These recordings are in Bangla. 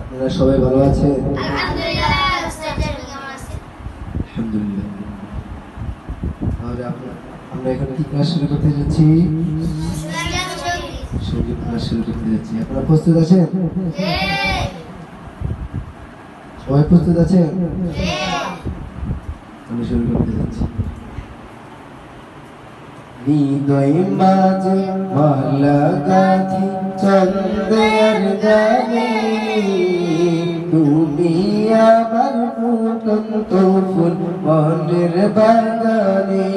আপনারা সবাই ভালো আছেন? আলহামদুলিল্লাহ তাহলে আমরা এখন কি ক্লাস শুরু করতে যাচ্ছি? সংগীত ক্লাস শুরু করতে যাচ্ছি। আপনারা প্রস্তুত আছেন? সবাই প্রস্তুত আছেন? আমি শুরু করতে যাচ্ছি। হৃদয় মাঝে মালা গাথি চন্দ্রের গানে। তুমি আমার ফুটন্ত ফুল মনের বাগানে।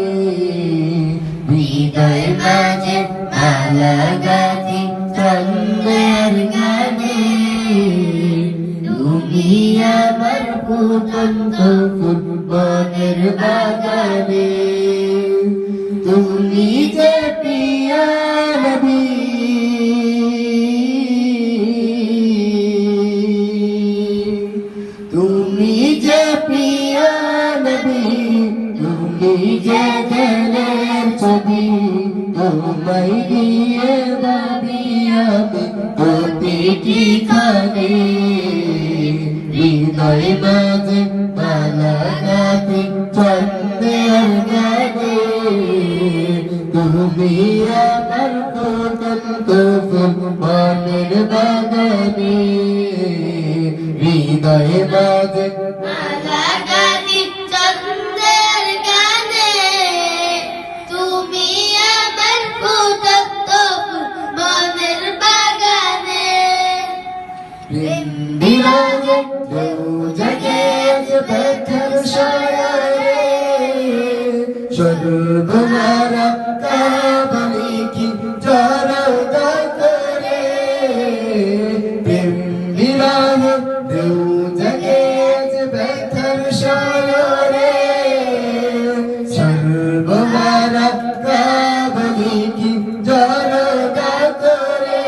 হৃদয় মাঝে মালা গাথি চন্দ্রের গানে। তুমি আমার ফুটন্ত ফুল মনের বাগানে। তুমি যে পিয়া নবী। তুমি যে পিয়া নবী, তুমি যে গেলের ছবি, তোমায় দিয়ে ভাবি আমি প্রতিটি খানে হৃদয় মাঝে মালা গাতে চন্দ্রের তুমি আমার ফুটন্ত ফুল মনের বাগানে হৃদয় মাঝে ব্যথার সয়ারে কি জরদা করে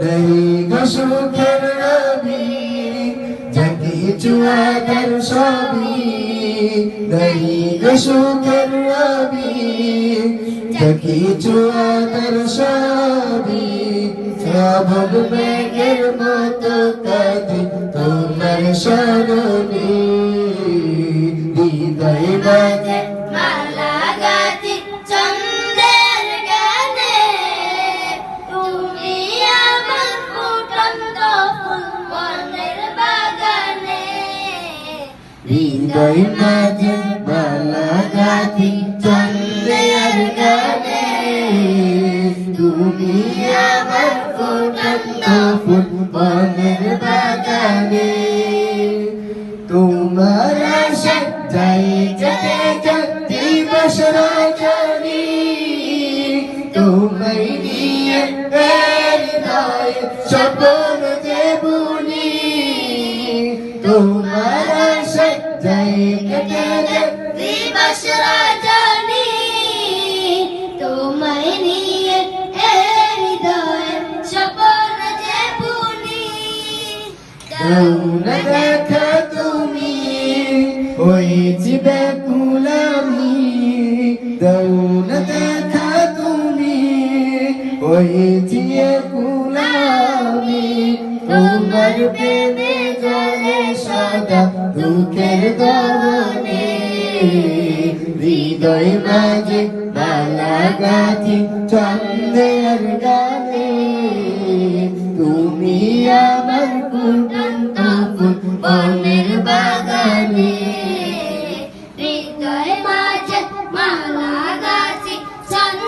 নেই গো সুখের রবি জাতি চুয়াদের সবই। নেই গো সুখের রবি জাতি চুয়াদের সবই। শ্রাবণ মেঘের মতো কাঁদি তোমার স্মরণে মাঝে মালা গাথি চন্দ্রের গানে তুমি আমার ফুটন্ত মনের বাগানে তোমার আশা যাই যেতে যেতে বসরা জানি তোমায় নিয়ে স্বপ্ন যে বুনি তোমার দেখা তুমি হয়েছি বেকুলামি দৌন দেখা তুমি হয়েছি কুলামি। তোমার জলে সাদা দুঃখের দমনে হৃদয় মাঝে বালা গাছি চন্দ্রের গানে। তুমি আমার মনের বা